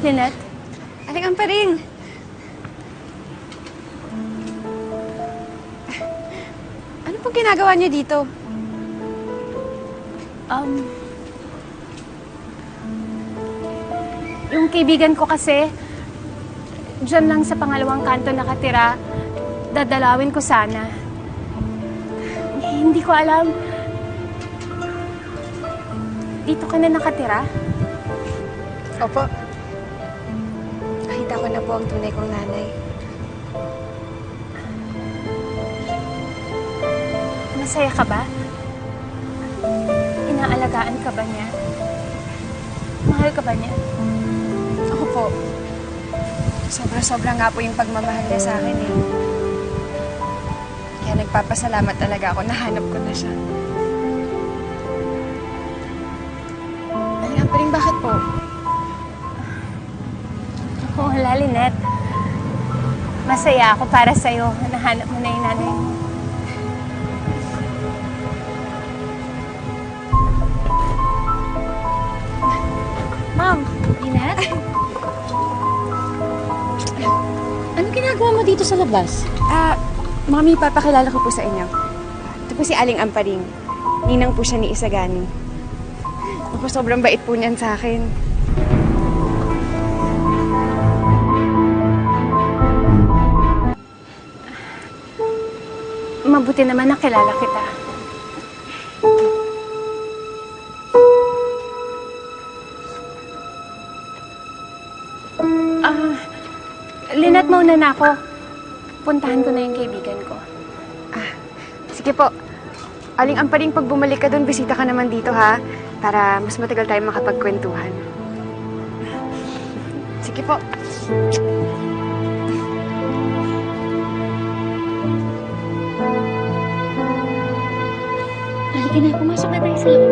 Lynette? Aling pa rin. Ano pong ginagawa niyo dito? Um, yung kaibigan ko kasi, dyan lang sa pangalawang kanto nakatira, dadalawin ko sana. Eh, hindi ko alam. Dito ka na nakatira? Opo. Nakita ko na po ang tunay kong nanay. Masaya ka ba? Inaalagaan ka ba niya? Mahal ka ba niya? Opo. Sobra-sobra nga po yung pagmamahal niya sa akin eh. Kaya nagpapasalamat talaga ako. Nahanap ko na siya. Aling pa rin, bakit po? Oo, wala, Lynette. Masaya ako para sa'yo. Nahanap mo na yung nanay mo. Ma'am, Lynette? ano ginagawa mo dito sa labas? Ah, mami, papakilala ko po sa inyo. Ito po si Aling Amparing. Ninang po siya ni Isagani. Opo, sobrang bait po niyan sa akin. Mabuti naman nakilala kita. Ah, Lynette, mauna na ako. Puntahan ko na yung kaibigan ko. Ah, sige po. Aling Amparing, pag bumalik ka doon, bisita ka naman dito, ha? Para mas matagal tayo makapagkwentuhan. Sige po. Sige aku masuk na tayo.